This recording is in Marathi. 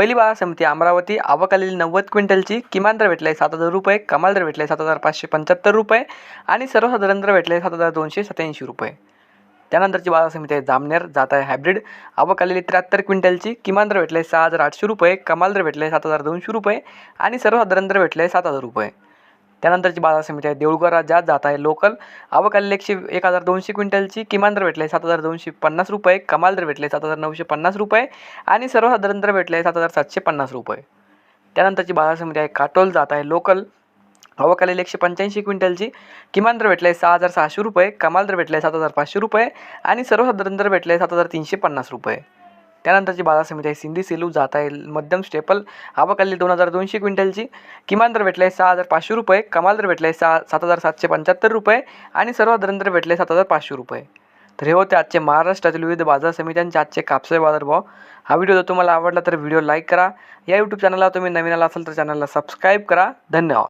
पहिली बाजार समिती अमरावती आवक आलेली नव्वद क्विंटलची किमान दर भेटला आहे सात हजार रुपये कमाल दर भेटला आहे सात हजार पाचशे पंच्याहत्तर रुपये आणि सर्वसाधारण दर भेटले आहे सात हजार दोनशे सत्याऐंशी रुपये. त्यानंतरची बाजार समिती आहे जामनेर जात आहे हायब्रिड. आवक आलेली त्र्याहत्तर क्विंटलची किमान दर भेटले आहे सहा हजार आठशे रुपये कमाल दर भेटले आहे सात हजार दोनशे रुपये आणि सर्वसाधारण दर भेटले आहे सात हजार रुपये. त्यानंतरची बाजार समिती आहे. देऊळगाव राज्यात जात आहे. लोकल आवक आलेली एकशे एक हजार दोनशे क्विंटलची किमान दर भेटले आहे सात हजार दोनशे पन्नास रुपये कमाल दर भेटले सात हजार नऊशे पन्नास रुपये आणि सर्वसाधारण दर भेटले आहे सात हजार सातशे पन्नास रुपये. त्यानंतरची बाजार समिती आहे. काटोल जात आहे. लोकल आवक आलेली एकशे पंच्याऐंशी क्विंटलची किमान दर भेटले आहे सहा हजार सहाशे रुपये कमाल दर भेटले आहे सात हजार पाचशे रुपये आणि सर्वसाधारण दर भेटले आहे सात हजार तीनशे पन्नास रुपये. त्यानंतरची बाजार समिती आहे. सिंधी सेलू जात आहे. मध्यम स्टेपल आवक आलेली दोन हजार दोनशे क्विंटलची. किमान दर भेटले आहे सहा हजार पाचशे रुपये कमाल दर भेटले आहे सहा सात हजार सातशे पंच्याहत्तर रुपये आणि सर्वसाधारण दर भेटले सात हजार पाचशे रुपये. तर हे होते आजचे महाराष्ट्रातील विविध बाजार समित्यांचे आजचे कापसे बाजारभाव हा व्हिडिओ जर तुम्हाला आवडला तर व्हिडिओ लाईक करा. या यूट्यूब चॅनलला तुम्ही नवीन आला असाल तर चॅनलला सबस्क्राईब करा. धन्यवाद.